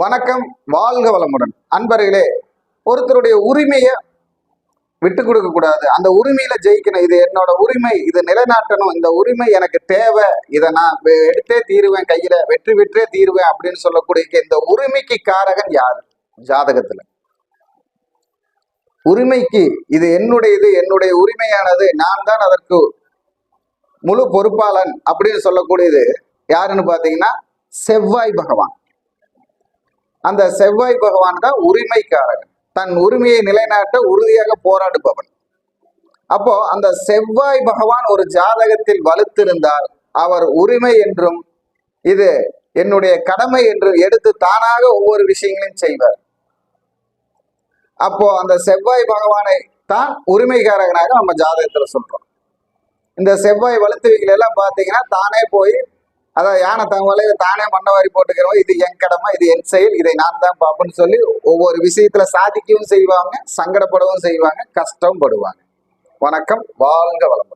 வணக்கம் வாழ்க வளமுடன். அன்பர்களே ஒருத்தருடைய உரிமையை விட்டு கொடுக்க கூடாது. அந்த உரிமையில ஜெயிக்கணும். இது என்னோட உரிமை இது நிலைநாட்டணும். இந்த உரிமை எனக்கு தேவை. இதை நான் எடுத்தே தீருவேன் கையில வெற்றி பெற்றே தீருவேன் அப்படின்னு சொல்லக்கூடிய இந்த உரிமைக்கு காரகன் யாரு? ஜாதகத்துல. உரிமைக்கு இது என்னுடையது என்னுடைய உரிமையானது நான் தான் அதற்கு முழு பொறுப்பாளன் அப்படின்னு சொல்லக்கூடியது யாருன்னு பாத்தீங்கன்னா செவ்வாய் பகவான். அந்த செவ்வாய் பகவான் தான் உரிமைக்காரகன். தன் உரிமையை நிலைநாட்ட உறுதியாக போராடுபவன். அப்போ அந்த செவ்வாய் பகவான் ஒரு ஜாதகத்தில் வலுத்திருந்தால் அவர் உரிமை என்றும் இது என்னுடைய கடமை என்று எடுத்து தானாக ஒவ்வொரு விஷயங்களையும் செய்வார். அப்போ அந்த செவ்வாய் பகவானை தான் உரிமைக்காரகனாக நம்ம ஜாதகத்துல சொல்றோம். இந்த செவ்வாய் வலுத்துவிகள் எல்லாம் பார்த்தீங்கன்னா தானே போய் அதான் யானை தங்கலை தானே மண்ணவாரி போட்டுக்கிறவங்க இது என் கடமை இது என் செயல் இதை நான் தான் பார்ப்பேன்னு சொல்லி ஒவ்வொரு விஷயத்துல சாதிக்கவும் செய்வாங்க சங்கடப்படவும் செய்வாங்க கஷ்டம் படுவாங்க. வணக்கம் வாழ்க வளம்